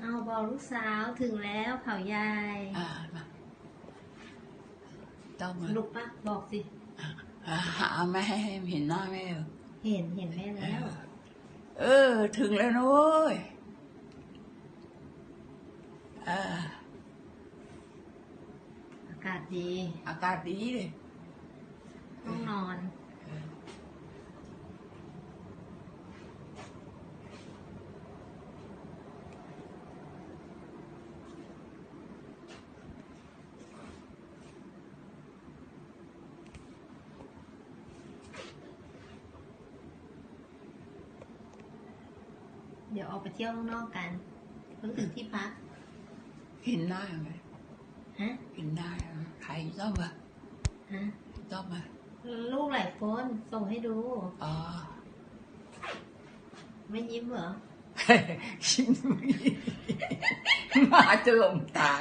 เอาบอกลูกสาวถึงแล้วเขายายอ่ามาต้องมาลูกปะบอกสิอ่าหาแม่ให้เห็นหน้าแม่เหรอเห็นเห็นแม่แล้ว เออ ถึงแล้วนะเว้ยอ่าอากาศดี อากาศดีเลย ต้องนอน เดี๋ยวออกไปเที่ยวข้างนอกกันเพิ่งถึงที่พักเห็นหน้าไหมฮะเห็นหน้าใครต้องมาฮะต้องมาลูกหลายคนส่งให้ดูอ๋อไม่ยิ้มเหรอชิมมาจะลงทาง